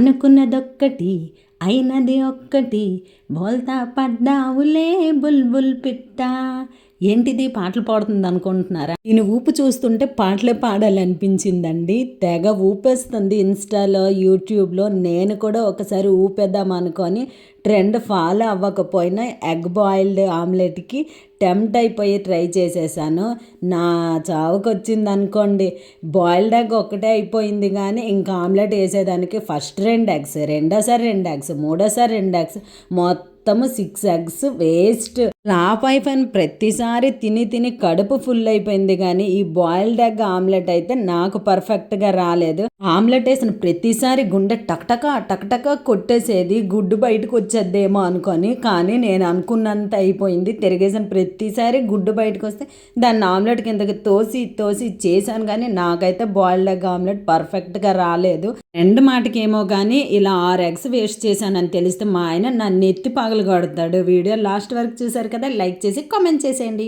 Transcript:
అనుకున్నదొక్కటి అయినది ఒక్కటి. బోల్తా పడ్డావులే బుల్బుల్ పిట్ట. ఏంటిది? పాటలు పాడుతుంది అనుకుంటున్నారా? నేను ఊపు చూస్తుంటే పాటలే పాడాలనిపించిందండి. తెగ ఊపేస్తుంది ఇన్స్టాలో యూట్యూబ్లో. నేను కూడా ఒకసారి ఊపేద్దాం అనుకొని ట్రెండ్ ఫాలో అవ్వకపోయినా ఎగ్ బాయిల్డ్ ఆమ్లెట్కి టెంప్ట్ అయిపోయి ట్రై చేసేసాను. నా చావుకు వచ్చింది అనుకోండి బాయిల్డ్ ఎగ్ ఒక్కటే అయిపోయింది కానీ ఇంకా ఆమ్లెట్ వేసేదానికి ఫస్ట్ రెండు ఎగ్స్ రెండోసారి రెండు ఎగ్స్ మూడోసారి రెండు ఎగ్స్ మొత్తము సిక్స్ ఎగ్స్ వేస్ట్. ఫ్లాప్ అయిపోయిన ప్రతిసారి తిని తిని కడుపు ఫుల్ అయిపోయింది కానీ ఈ బాయిల్డ్ ఎగ్ ఆమ్లెట్ అయితే నాకు పర్ఫెక్ట్గా రాలేదు. ఆమ్లెట్ వేసిన ప్రతిసారి గుండె టక్టక టక్టక కొట్టేసేది. గుడ్డు బయటకు వచ్చేద్దేమో అనుకొని కానీ నేను అనుకున్నంత అయిపోయింది. తిరిగేసిన ప్రతి ప్రతిసారి గుడ్డు బయటకు వస్తే దాన్ని ఆమ్లెట్ కిందకి తోసి తోసి చేశాను కానీ నాకైతే బాయిల్డ్ ఎగ్ ఆమ్లెట్ పర్ఫెక్ట్గా రాలేదు. రెండు మాటకేమో కానీ ఇలా ఆరు ఎగ్స్ వేస్ట్ చేశానని తెలిస్తే మా ఆయన నన్ను ఎత్తి పగలు కొడతాడు వీడియో లాస్ట్ వరకు చూసారు కదా లైక్ చేసి కామెంట్ చేసేయండి.